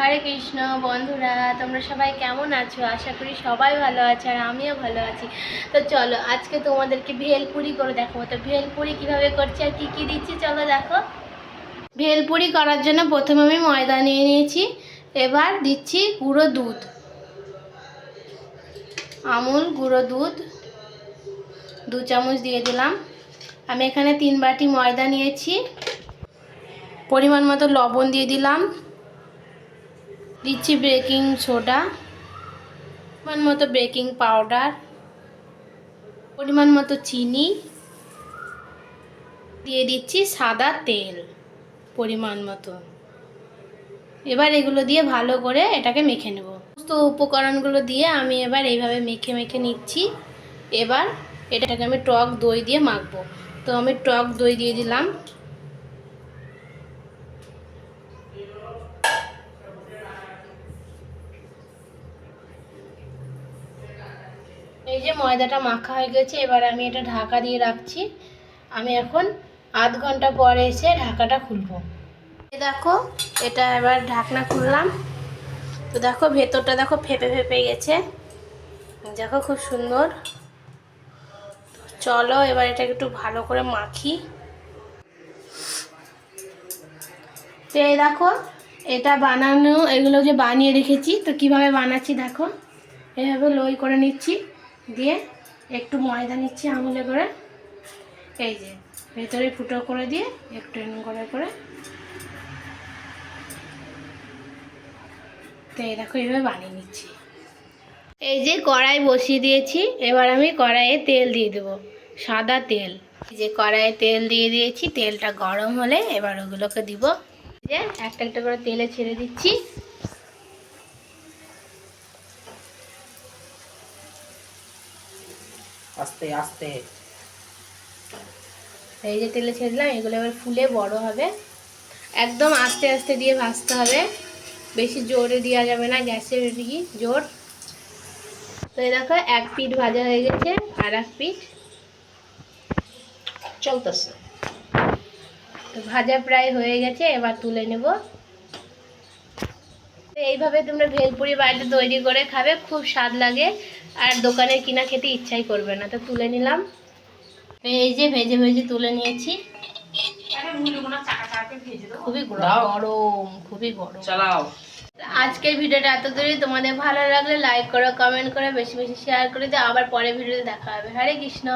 হরে কৃষ্ণ, বন্ধুরা, তোমরা সবাই কেমন আছো? আশা করি সবাই ভালো আছে আর আমিও ভালো আছি। তো চলো, আজকে তোমাদেরকে ভেলপুরি করে দেখাবো। তো ভেলপুরি কীভাবে করছি আর কি কি দিচ্ছি, চলো দেখো। ভেলপুরি করার জন্য প্রথমে আমি ময়দা নিয়ে নিয়েছি, এবার দিচ্ছি গুঁড়ো দুধ। আমুল, গুঁড়ো দুধ, দু চামচ দিয়ে দিলাম। আমি এখানে তিন বাটি ময়দা নিয়েছি। পরিমাণ মতো লবণ দিয়ে দিলাম। দিচ্ছি বেকিং সোডা, পরিমাণ মতো বেকিং পাউডার, পরিমাণ মতো চিনি, দিয়ে দিচ্ছি সাদা তেল পরিমাণ মতো। এবার এগুলো দিয়ে ভালো করে এটাকে মেখে নেব। সমস্ত উপকরণগুলো দিয়ে আমি এবার এইভাবে মেখে মেখে নিচ্ছি। এবার এটাকে আমি টক দই দিয়ে মাখবো। তো আমি টক দই দিয়ে দিলাম। এই যে ময়দাটা মাখা হয়ে গেছে, এবার আমি এটা ঢাকা দিয়ে রাখছি। আমি এখন আধ ঘণ্টা পরে এসে ঢাকাটা খুলবো। দেখো, এটা এবার ঢাকনা খুললাম। তো দেখো, ভেতরটা দেখো ফেপে ফেপে গেছে। দেখো খুব সুন্দর। চলো, এবার এটাকে একটু ভালো করে মাখি। তো এই দেখো, এটা বানানো, এগুলো যে বানিয়ে রেখেছি, তো কীভাবে বানাচ্ছি দেখো। এভাবে লই করে নিচ্ছি। দিয়ে একটু ময়দা নিচ্ছি আঙুলে করে। এই যে, ভেতরে ফুটো করে দিয়ে একটু এরকম করে করে। তো এই দেখো, এইভাবে বানিয়ে নিচ্ছি। এই যে কড়াই বসিয়ে দিয়েছি, এবার আমি কড়াইয়ে তেল দিয়ে দেবো, সাদা তেল। এই যে কড়াইয়ে তেল দিয়ে দিয়েছি, তেলটা গরম হলে এবার ওগুলোকে দিব। যে, একটা একটা করে তেলে ছেড়ে দিচ্ছি। আস্তে আস্তে। এই যে তেলে ছেড়ে দিলাম এগুলো এবার ফুলে বড় হবে। একদম আস্তে আস্তে দিয়ে ভাজতে হবে। বেশি জোরে দেওয়া যাবে না, গ্যাসের কি জোর। তো এই দেখো, এক পিঠ ভাজা হয়ে গেছে, আর এক পিঠ চলতেছে। তো ভাজা প্রায় হয়ে গেছে, এবার তুলে নেব। তো এইভাবে তোমরা ভেলপুরি বাড়িতে তৈরি করে খাবে খুব স্বাদ লাগে। আর দোকানে কিনা খেতে ইচ্ছাই করবে না। তো তুলে নিলাম। এই যে ভেজে ভেজে তুলে নিয়েছি। খুবই গরম। গরম খুবই গরম। চালাও। আজকের ভিডিওটা এত দূরই তোমাদের ভালো লাগলে লাইক করো কমেন্ট করো বেশি বেশি শেয়ার করে দিও। আবার পরে ভিডিওতে দেখা হবে। হরে কৃষ্ণ।